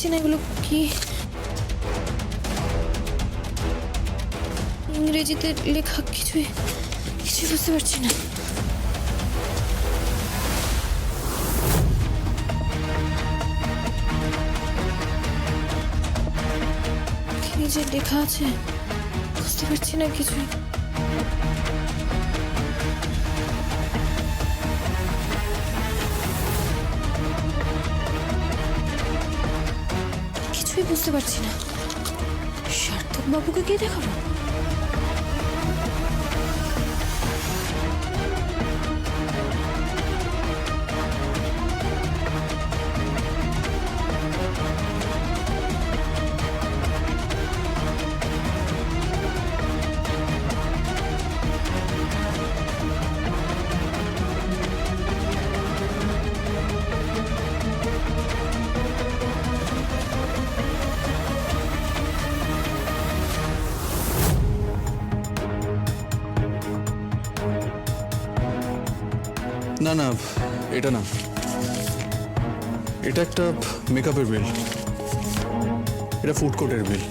পারছি না এগুলো কি? ইংরেজিতে লেখা কিছুই কিছুই বুঝতে পারছি না। যে লেখা আছে, বুঝতে পারছি না কিছুই। বুঝতে পারছি না। সার্থক বাবুকে কে দেখাবো? না না, এটা না। এটা একটা মেকআপের বিল এটা ফুড কোর্টের বিল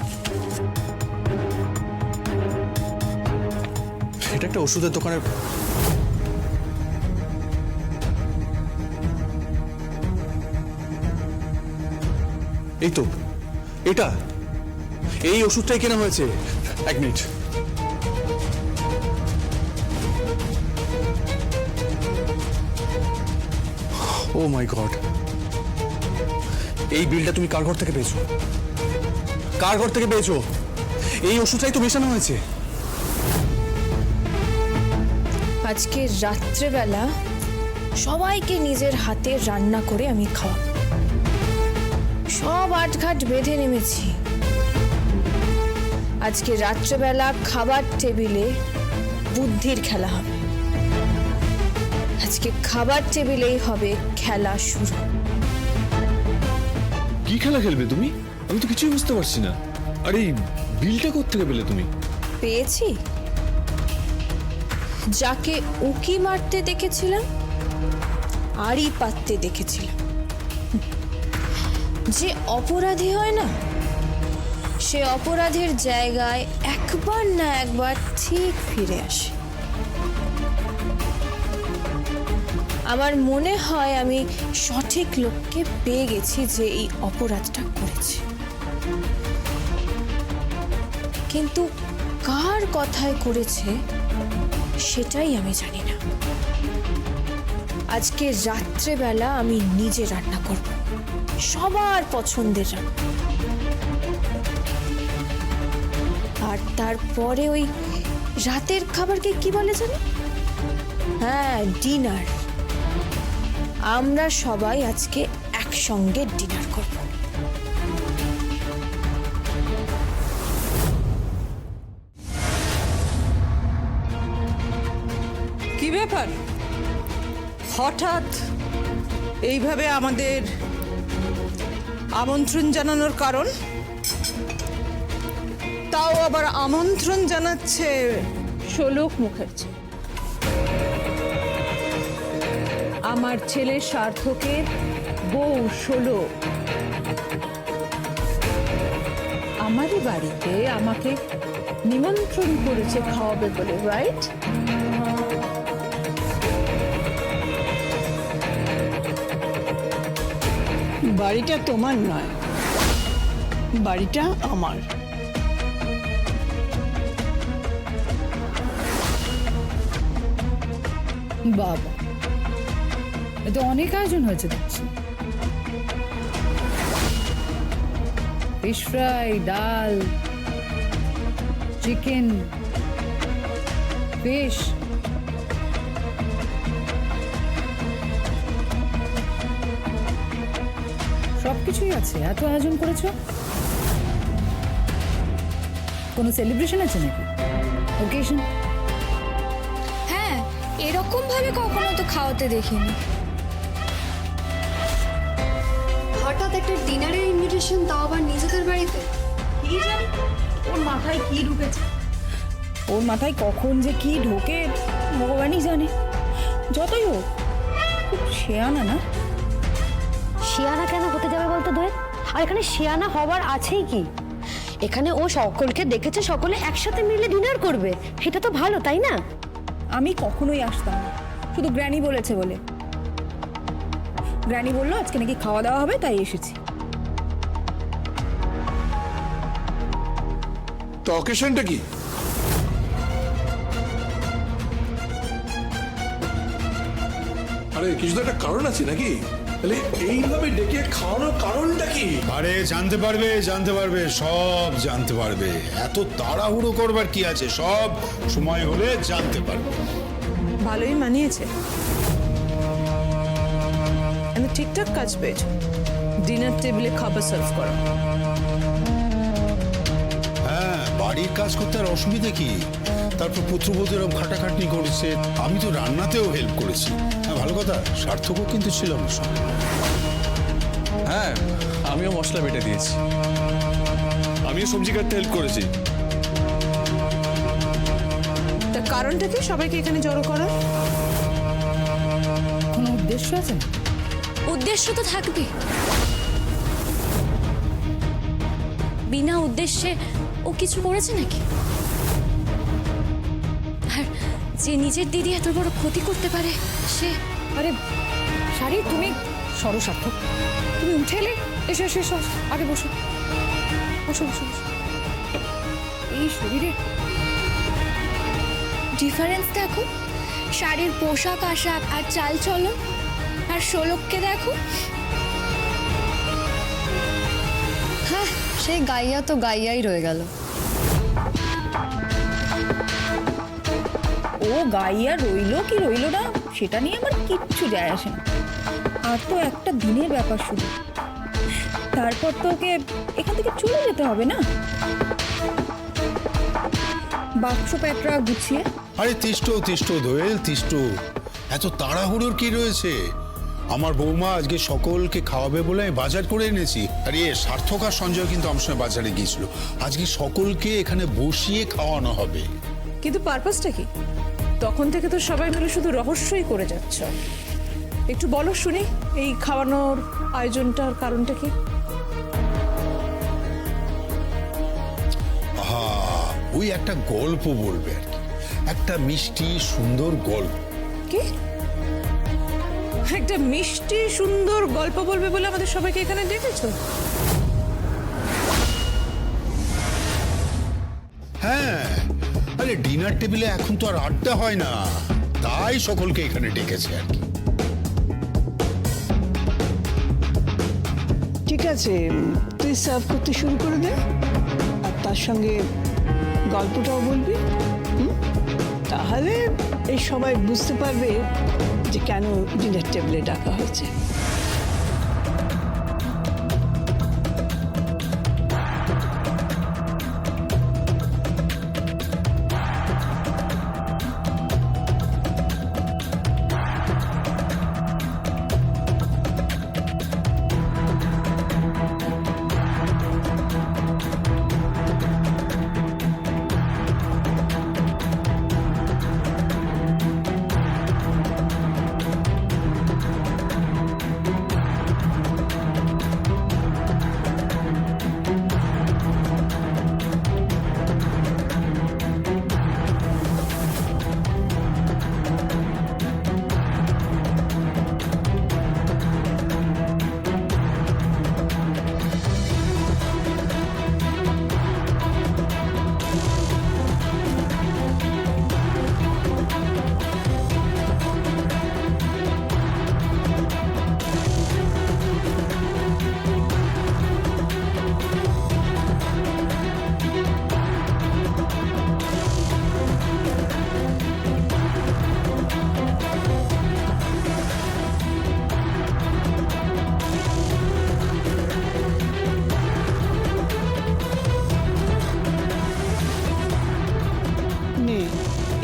এটা একটা ওষুধের দোকানের এই তো, এটা। এই ওষুধটাই কেনা হয়েছে। এক মিনিট। ও মাই গড এই বিলটা তুমি কার ঘর থেকে পেয়েছ? কার ঘর থেকে পেয়েছ? এই ওষুধটাই তো মেশানো হয়েছে। আজকে রাত্রেবেলা সবাইকে নিজের হাতে রান্না করে আমি খাওয়াবো। সব আটঘাট বেঁধে নেমেছি। আজকে রাত্রেবেলা খাবার টেবিলে বুদ্ধির খেলা হবে। আজকে খাবার টেবিলেই হবে খেলা শুরু। কি খেলা খেলবে তুমি? আমি তো কিছুই বুঝতে পারছি না। আর এই বিলটা কোত্থেকে পেলে তুমি? পেয়েছি? যাকে উকি মারতে দেখেছিলাম আড়ি পাততে দেখেছিলাম। যে অপরাধী হয় না সে অপরাধের জায়গায় একবার না একবার ঠিক ফিরে আসে। আমার মনে হয় আমি সঠিক লোককে পেয়ে গেছি যে এই অপরাধটা করেছে। কিন্তু কার কথায় করেছে, সেটাই আমি জানি না। আজকে রাত্রেবেলা আমি নিজে রান্না করব। সবার পছন্দের রান্না। আর তারপরে ওই রাতের খাবারকে কি বলে জানো? হ্যাঁ ডিনার। আমরা সবাই আজকে একসঙ্গে ডিনার করব। কি ব্যাপার? হঠাৎ এইভাবে আমাদের আমন্ত্রণ জানানোর কারণ? তাও আবার আমন্ত্রণ জানাচ্ছে শোলক মুখার্জি। আমার ছেলে সার্থকের বউ শোলক আমারই বাড়িতে আমাকে নিমন্ত্রণ করেছে খাওয়াবে বলে রাইট বাড়িটা তোমার নয়, বাড়িটা আমার। বাবা তো অনেক আয়োজন হয়েছে দেখছি। ফিশ ফ্রাই ডাল চিকেন ফিশ সব কিছুই আছে, এত আয়োজন করেছ? কোনো সেলিব্রেশন আছে নাকি? ওকেশন হ্যাঁ এরকম ভাবে কখনো তো খাওয়াতে দেখিনি। হঠাৎ একটা ডিনারের ইনভিটেশন তাও আবার নিজেদের বাড়িতে? কি জানি? ওর মাথায় কি ঢুকেছে? ওর মাথায় কখন যে কি ঢোকে ভগবানই জানে। যতই হোক খুব শেয়ানা না? শিয়ানা কেন হতে যাবে বলতো দোয়েল? আর এখানে শিয়ানা হবার আছেই কি? এখানে ও সকলকে দেখেছে সকলে একসাথে মিলে ডিনার করবে। সেটা তো ভালো তাই না? আমি কখনোই আসতাম না। শুধু গ্র্যানি বলেছে বলে। গ্র্যানি বলল আজকে নাকি খাওয়া দাওয়া হবে তাই এসেছি। তো অকেশনটা কি? আরে কিছু তো একটা কারণ আছে নাকি? তাহলে এইভাবে ডেকে খাওয়ানোর কারণটা কি? আরে জানতে পারবে জানতে পারবে সব জানতে পারবে। এত তাড়াহুড়ো করবার কি আছে? সব সময় হলে জানতে পারবে। ভালোই মানিয়েছে। ঠিকঠাক কাজ পেয়েছ। ডিনার টেবিলে খাবার সার্ভ করা। হ্যাঁ বাড়ির কাজ করতে আর অসুবিধা কি? তারপর পুত্রবধূ এরকম খাটাখাটনি করেছে। আমি তো রান্নাতেও হেল্প করেছি। হ্যাঁ ভালো কথা সার্থকও কিন্তু ছিল আমার সঙ্গে। হ্যাঁ আমিও মশলা বেটে দিয়েছি। আমিও সবজি কাটতে হেল্প করেছি। তার কারণটা কি সবাইকে এখানে জড়ো করা কোনো উদ্দেশ্য আছে? না উদ্দেশ্য তো থাকবে। বিনা উদ্দেশ্যে ও কিছু করেছে নাকি? আর যে নিজের দিদি এত বড় ক্ষতি করতে পারে সে আরে শাড়ি তুমি সরসার্থক তুমি উঠে এলে এসো এসো এসো আগে বসো। বসো বসো বসো। এই শরীরে ডিফারেন্স দেখো। শাড়ির পোশাক আশাক আর চাল চলো আর শোলককে দেখো। হ্যাঁ সে গাইয়া তো গাইয়াই রয়ে গেল। ও গাইয়া রইল কি রইল না সেটা নিয়ে আমার কিচ্ছু যায় আসে না। আর তো একটা দিনের ব্যাপার শুধু। তারপর তো ওকে এখান থেকে চলে যেতে হবে না? বাক্স প্যাটরা গুছিয়ে। আরে তিষ্ট তিষ্ট দোয়েল তিষ্ট এত তাড়াহুড়োর কি রয়েছে? আমার বৌমা আজকে সকলকে খাওয়াবে বলে আমি বাজার করে এনেছি। আর এ সার্থক আর সঞ্জয় কিন্তু আমার সঙ্গে বাজারে গিয়েছিল। আজকে সকলকে এখানে বসিয়ে খাওয়ানো হবে। কিন্তু পারপাসটা কি? তখন থেকে তো সবাই মিলে শুধু রহস্যই করে যাচ্ছ। একটু বলো শুনি এই খাওয়ানোর আয়োজনটার কারণটা কি? ওই একটা গল্প বলবে আর কি। একটা মিষ্টি সুন্দর গল্প। কি? একটা মিষ্টি সুন্দর গল্প বলবে বলে আমাদের সবাইকে এখানে ডেকেছো? হ্যাঁ আরে ডিনার টেবিলে এখন তো আর আড্ডা হয় না। তাই সকলকে এখানে ডেকেছে আর কি। ঠিক আছে তুই সার্ভ করতে শুরু করে দে আর তার সঙ্গে গল্পটাও বলবি হুম? তাহলে এই সবাই বুঝতে পারবে যে কেন ডিনার টেবিলে ডাকা হয়েছে।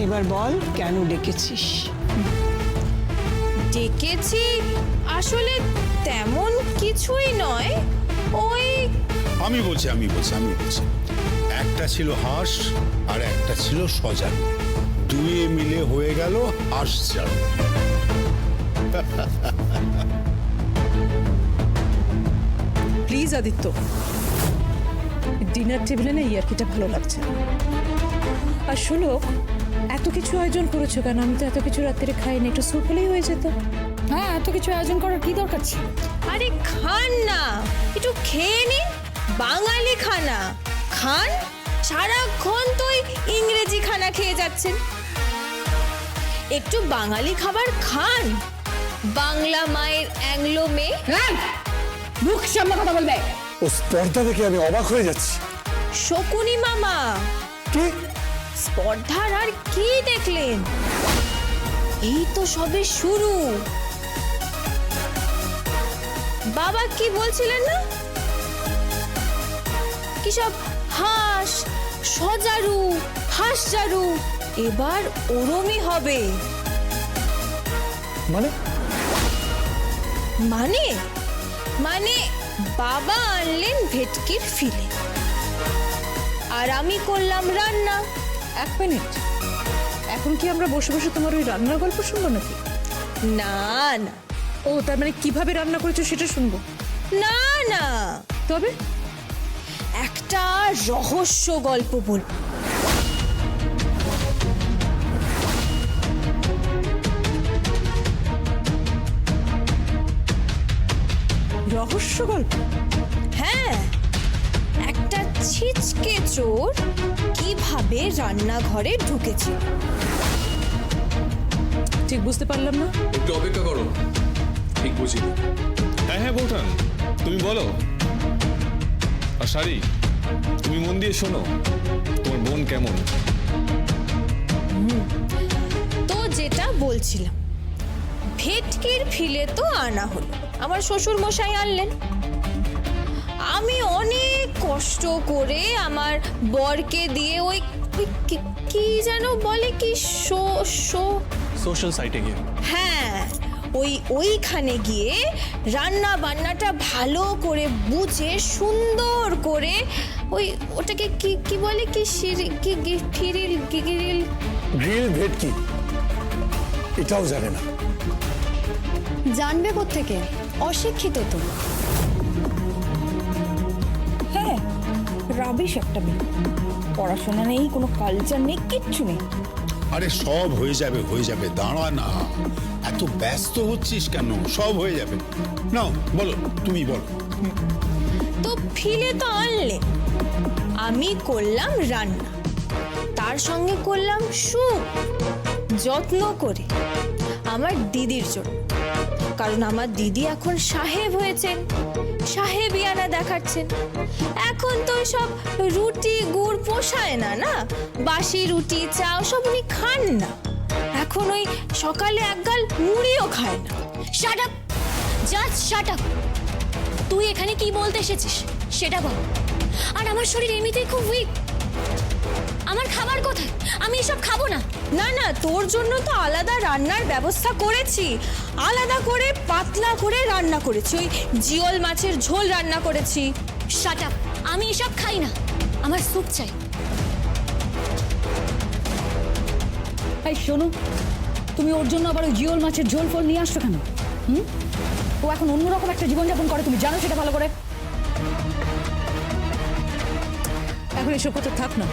এবার বল কেন ডেকেছিস? ডেকেছি আসলে তেমন কিছুই নয়। ওই আমি বলছি আমি বলছি আমি বলছি। একটা ছিল হাঁস আর একটা ছিল সজান দুয়ে মিলে হয়ে গেল হাঁস জাল প্লিজ আদিত্য। ডিনার টেবিলে না ইয়ার্কিটা ভালো লাগছে। আর শোনো এত কিছু আয়োজন করেছ কেন? আমি তো এত কিছু রাত্রে খাইনি। একটু স্যুপ হলেই হয়ে যেত। হ্যাঁ এত কিছু আয়োজন করার কি দরকার ছিল? আরে খান না। একটু খেয়ে নিন বাঙালি খানা। খান সারাক্ষণ তো ওই ইংরেজি খানা খেয়ে যাচ্ছেন। একটু বাঙালি খাবার খান। বাংলা মায়ের অ্যাংলো মেয়ে। মুখ সামনে কথা বলবে। ও স্পর্ধা দেখে আমি অবাক হয়ে যাচ্ছি। শকুনি মামা। কি? স্পর্ধার আর কি দেখলেন? এই তো সবে শুরু। বাবা কি বলছিলেন না? কি সব হাঁস সজারু হাঁসজারু এবার ওরমই হবে। মানে? মানে? মানে বাবা আনলেন ভেটকির ফিলে। আর আমি করলাম রান্না। এক মিনিট। এখন কি আমরা বসে বসে তোমার ওই রান্নার গল্প শুনব নাকি? না না। ও তার মানে কীভাবে রান্না করেছ সেটা শুনব? না না। তবে? একটা রহস্য গল্প বলব রহস্য গল্প? হ্যাঁ একটা ছিচকে চোর কীভাবে রান্নাঘরে ঢুকেছিল ঠিক বুঝতে পারলাম না? একটু অপেক্ষা করো। ঠিক বুঝিনি হ্যাঁ হ্যাঁ বৌঠান তুমি বলো। আর শাড়ি তুমি মন দিয়ে শোনো তোমার বোন কেমন? তো যেটা বলছিলাম ভেটকির ফিলে তো আনা হলো। আমার শ্বশুর মশাই আনলেন। আমি অনেক কষ্ট করে আমার বরকে দিয়ে ওই ওই কি- কি যেন বলে কি শো শো? সোশ্যাল সাইটে গিয়ে। হ্যাঁ ওই ওইখানে গিয়ে রান্না বান্নাটা ভালো করে বুঝে সুন্দর করে ওই ওটাকে কি কি বলে কি সিরি কি গি- ফিরিল গিগিরিল গ্রিল? ভেটকি। এটাও জানে না। জানবে থেকে অশিক্ষিত তো। রাবিশ একটা মেয়ে। পড়াশোনা নেই কোনো কালচার নেই কিচ্ছু নেই। আরে সব হয়ে যাবে হয়ে যাবে দাঁড়া না। এত ব্যস্ত হচ্ছিস কেন? সব হয়ে যাবে। নাও বলো তুমি বলো। তো ফিলে তো আনলে। আমি করলাম রান্না। তার সঙ্গে করলাম স্যুপ। যত্ন করে। আমার দিদির জন্য। কারণ আমার দিদি এখন সাহেব হয়েছেন সাহেবিয়ানা দেখাচ্ছেন। এখন তো সব রুটি, গুড় পোষায় না না? বাসি রুটি চা সব উনি খান না। এখন ওই সকালে একগাল মুড়িও খায় না। শাট আপ জাস্ট শাট তুই এখানে কি বলতে এসেছিস? সেটা বল। আর আমার শরীর এমনিতেই খুব উইক আমার খাবার কোথায়? আমি এসব খাব না। না না তোর জন্য তো আলাদা রান্নার ব্যবস্থা করেছি। আলাদা করে পাতলা করে রান্না করেছি। ওই জিওল মাছের ঝোল রান্না করেছি। শাট আপ আমি এসব খাই না। আমার স্যুপ চাই। এই শোনো। তুমি ওর জন্য আবার ওই জিওল মাছের ঝোল ফোল নিয়ে আসছো কেন? হুম? ও এখন অন্যরকম একটা জীবনযাপন করে তুমি জানো সেটা ভালো করে। এখন এসব কথা থাক না।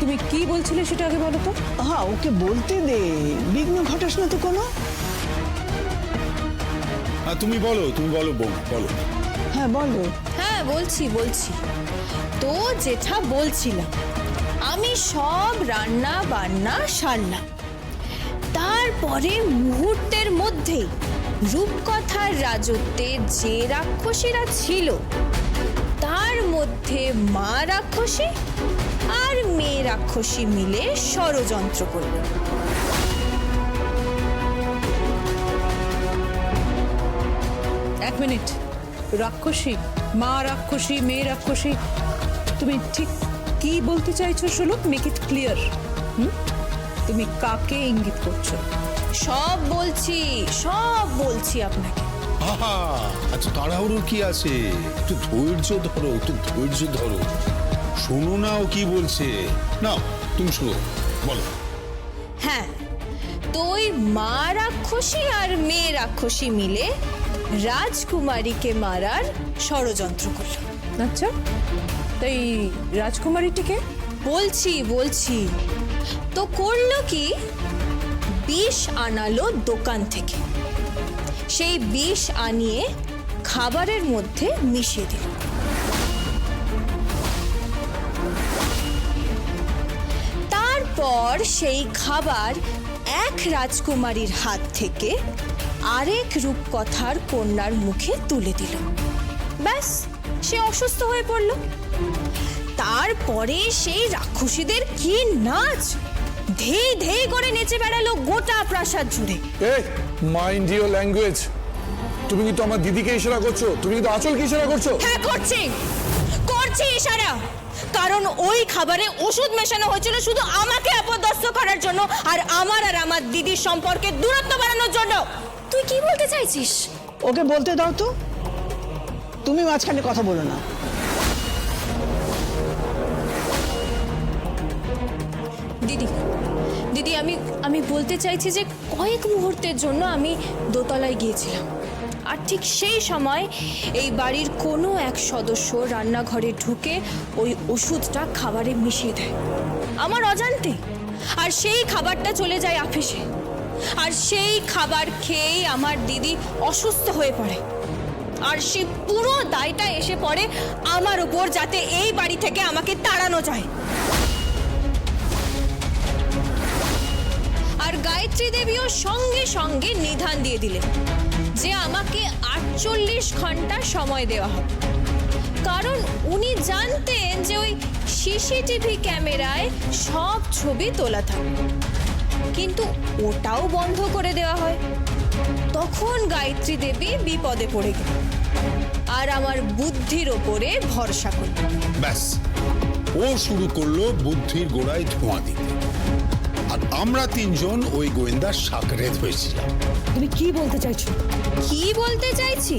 তুমি কি বলছিলে সেটা আগে বলো তো? হ্যাঁ ওকে বলতে দে। বিঘ্ন ঘটাস না তো কোনো। হ্যাঁ তুমি বলো তুমি বলো বউ বলো। হ্যাঁ বলো। হ্যাঁ বলছি বলছি। তো যেটা বলছিলাম আমি সব রান্না বান্না সারলাম। তারপরে মুহূর্তের মধ্যেই রূপকথার রাজত্বে যে রাক্ষসীরা ছিল মধ্যে মা রাক্ষসী আর মেয়ে রাক্ষসী মিলে ষড়যন্ত্র করল। এক মিনিট। রাক্ষসী মা রাক্ষসী মেয়ে রাক্ষসী তুমি ঠিক কি বলতে চাইছো শোনো মেক ইট ক্লিয়ার হুম? তুমি কাকে ইঙ্গিত করছ? সব বলছি সব বলছি আপনাকে। আহা এত তাড়াহুড়ো কি আছে? একটু ধৈর্য ধরো একটু ধৈর্য ধরো। শোনো না ও কি বলছে। নাও তুমি শুনো বলো। হ্যাঁ তো তো ওই মা রাক্ষসী আর মেয়ে রাক্ষসী মিলে রাজকুমারীকে মারার ষড়যন্ত্র করল। আচ্ছা তাই রাজকুমারীটিকে বলছি বলছি তো করল কি? বিষ আনালো দোকান থেকে। সেই বিষ আনিয়ে খাবারের মধ্যে মিশিয়ে দিল। তারপর সেই খাবার এক রাজকুমারীর হাত থেকে আরেক রূপকথার কন্যার মুখে তুলে দিল। ব্যাস, সে অসুস্থ হয়ে পড়ল। তারপরে সেই রাক্ষসীদের কি নাচ! ধেই ধেই করে নেচে বেড়ালো গোটা প্রাসাদ জুড়ে। মাইন্ড ইউর ল্যাঙ্গুয়েজ তুমি কিন্তু আমার দিদিকে ইশারা করছ। তুমি কিন্তু আঁচলকে ইশারা করছ। হ্যাঁ করছি। করছি ইশারা। কারণ ওই খাবারে ওষুধ মেশানো হয়েছিল শুধু আমাকে অপদস্থ করার জন্য আর আমার আর আমার দিদির সম্পর্কে দূরত্ব বাড়ানোর জন্য। তুই কি বলতে চাইছিস? ওকে বলতে দাও তো। তুমি মাঝখানে কথা বলো না। দিদি দিদি, আমি আমি বলতে চাইছি যে কয়েক মুহূর্তের জন্য আমি দোতলায় গিয়েছিলাম। আর ঠিক সেই সময় এই বাড়ির কোনো এক সদস্য রান্নাঘরে ঢুকে ওই ওষুধটা খাবারে মিশিয়ে দেয়। আমার অজান্তে। আর সেই খাবারটা চলে যায় অফিসে। আর সেই খাবার খেয়েই আমার দিদি অসুস্থ হয়ে পড়ে। আর সে পুরো দায়টা এসে পড়ে আমার উপর, যাতে এই বাড়ি থেকে আমাকে তাড়ানো যায়। গায়ত্রী দেবীও সঙ্গে সঙ্গে নিধান দিয়ে দিলেন যে আমাকে আটচল্লিশ ঘণ্টা সময় দেওয়া হবে। কারণ উনি জানতেন যে ওই সিসিটিভি ক্যামেরায় সব ছবি তোলা থাকে। কিন্তু ওটাও বন্ধ করে দেওয়া হয়। তখন গায়ত্রী দেবী বিপদে পড়ে গেল আর আমার বুদ্ধির ওপরে ভরসা করল ব্যাস, ও শুরু করল বুদ্ধির গোড়ায় ধোঁয়া দিতে। আর আমরা তিনজন ওই গোয়েন্দার সাকরেত হয়েছিলাম তুমি কি বলতে চাইছো? কি বলতে চাইছি?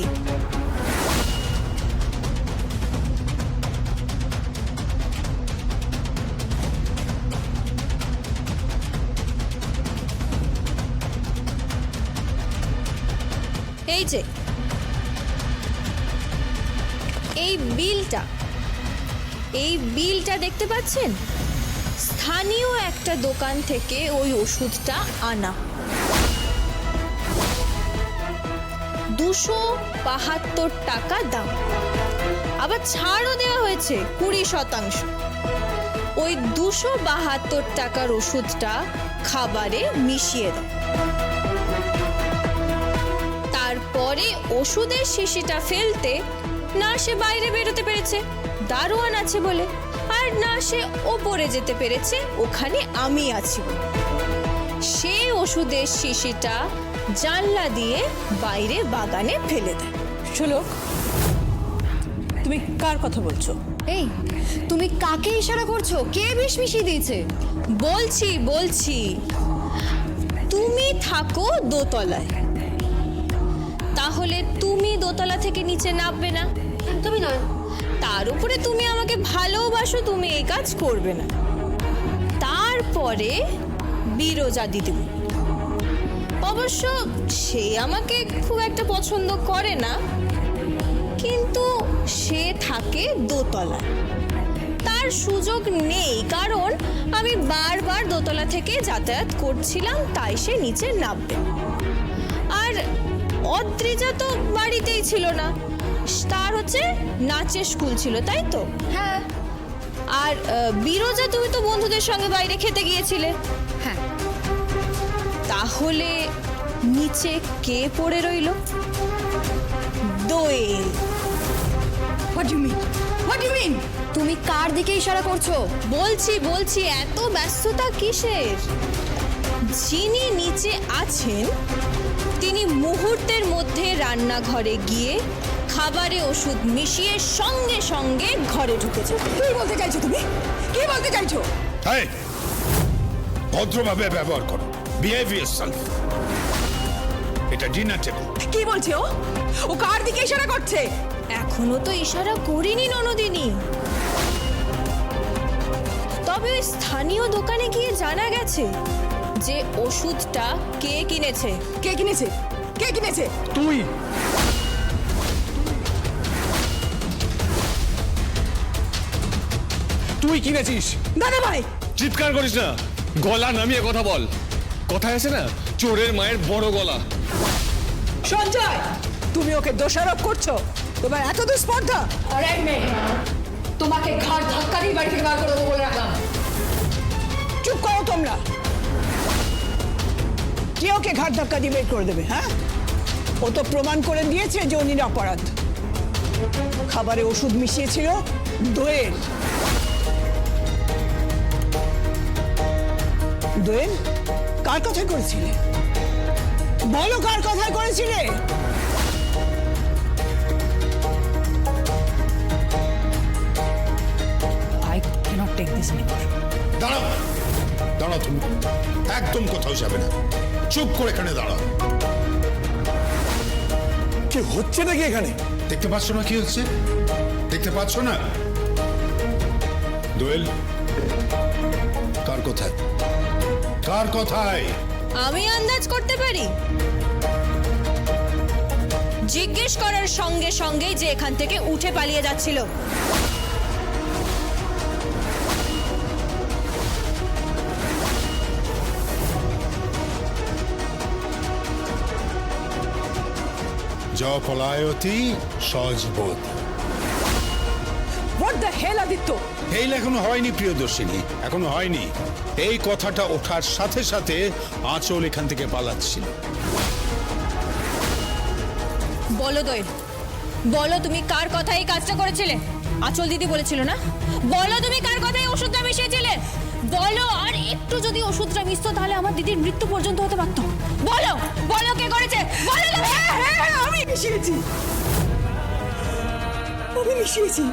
এই যে। এই বিলটা। এই বিলটা দেখতে পাচ্ছেন? স্থানীয় একটা দোকান থেকে ওই ওষুধটা আনা। দুশো বাহাত্তর টাকা দাম। আবার ছাড়ও দেওয়া হয়েছে কুড়ি শতাংশ। ওই দুশো বাহাত্তর টাকার ওষুধটা খাবারে মিশিয়ে দেয় তারপরে ওষুধের শিশিটা ফেলতে না সে বাইরে বেরোতে পেরেছে। দারোয়ান আছে বলে। সে ওপরে যেতে পেরেছে ওখানে আমি আছি। বলে সে ওষুধের শিশিটা জানলা দিয়ে বাইরে বাগানে ফেলে দেয়। শোলক তুমি কার কথা বলছো? এই তুমি কাকে ইশারা করছ? কে বিষ মিশিয়ে দিয়েছে? বলছি বলছি তুমি থাকো দোতলায়। তাহলে তুমি দোতলা থেকে নিচে নামবে না? তুমি নয় তার উপরে তুমি আমাকে ভালোবাসো, তুমি এই কাজ করবে না। তারপরে বিরোজা দিদিমণি অবশ্য সে আমাকে খুব একটা পছন্দ করে না, কিন্তু সে থাকে দোতলা তার সুযোগ নেই, কারণ আমি বারবার দোতলা থেকে যাতায়াত করছিলাম, তাই সে নিচে নামবে। আর অদ্রিজা তো বাড়িতেই ছিল না। তার হচ্ছে নাচের স্কুল ছিল তাই তো? হ্যাঁ। আর বিরোজা তুমি তো বন্ধুদের সঙ্গে বাইরে খেতে গিয়েছিলে। হ্যাঁ। তাহলে নিচে কে পড়ে রইল? Doyel. What you mean what you mean তুমি কার দিকে ইশারা করছ? বলছি বলছি এত ব্যস্ততা কিসের? যিনি নিচে আছেন তিনি মুহূর্তের মধ্যে রান্নাঘরে গিয়ে খাবারে ওষুধ মিশিয়ে সঙ্গে সঙ্গে ঘরে ঢুকেছে। কি বলতে চাইছো তুমি? কি বলতে চাইছো? এই, ভদ্রভাবে ব্যবহার করো। বিহেভিয়ার সেলফ এটা ডিনার টেবিল কি বলছে ও? ও কার দিকে ইশারা করছে? এখনও তো ইশারা করিনি ননদিনী। তবে ওই স্থানীয় দোকানে গিয়ে জানা গেছে যে ওষুধটা কে কিনেছে। কে কিনেছে? কে কিনেছে? তুই। তুই কিনেছিস? দাদা ভাই! চিৎকার করিস না। গলা নামিয়ে কথা বল। কথায় আছে না? চোরের মায়ের বড় গলা। সঞ্জয় তুমি ওকে দোষারোপ করছ? তোমার এত দূর স্পর্ধা আরে মেয়ে তোমাকে ঘাট ধাক্কা দিয়ে বাড়ি থেকে বার করে দেবো বলে রাখলাম। চুপ করো তোমরা। কে ওকে ঘাট ধাক্কা দিয়ে বের করে দেবে হ্যাঁ? ও তো প্রমাণ করে দিয়েছে যে ও নিরাপরাধ। খাবারে ওষুধ মিশিয়েছিল দোয়েল দোয়েল কার কথায় করেছিলে? বলো কার কথায় করেছিলে? I can't take this anymore দাঁড়াও দাঁড়াও তুমি। একদম কোথাও যাবে না। চুপ করে এখানে দাঁড়াও। কি হচ্ছে নাকি এখানে? দেখতে পাচ্ছ না কি হচ্ছে? দেখতে পাচ্ছ না? দোয়েল কার কোথায়? কার কথায়? আমি আন্দাজ করতে পারি? জিজ্ঞেস করার সঙ্গে সঙ্গেই যে এখান থেকে উঠে পালিয়ে যাচ্ছিল। জ পলায়তি সজবোধ। What the hell Aditya? এই এখনও হয়নি প্রিয়দর্শিনী। এখনও হয়নি। এই কথাটা ওঠার সাথে সাথে আঁচল এখান থেকে পালাচ্ছিল। বলো দোয়েল বলো তুমি কার কথায় এই কাজটা করেছিলে? আচল দিদি বলেছিল না? বলো তুমি কার কথায় এই ওষুধটা মিশিয়েছিলে? বলো আর একটু যদি ওষুধটা মিশতো তাহলে আমার দিদির মৃত্যু পর্যন্ত হতে পারতো। বলো বলো কে করেছে? বলো হ্যাঁ হ্যাঁ আমি মিশিয়েছি। আমি মিশিয়েছি।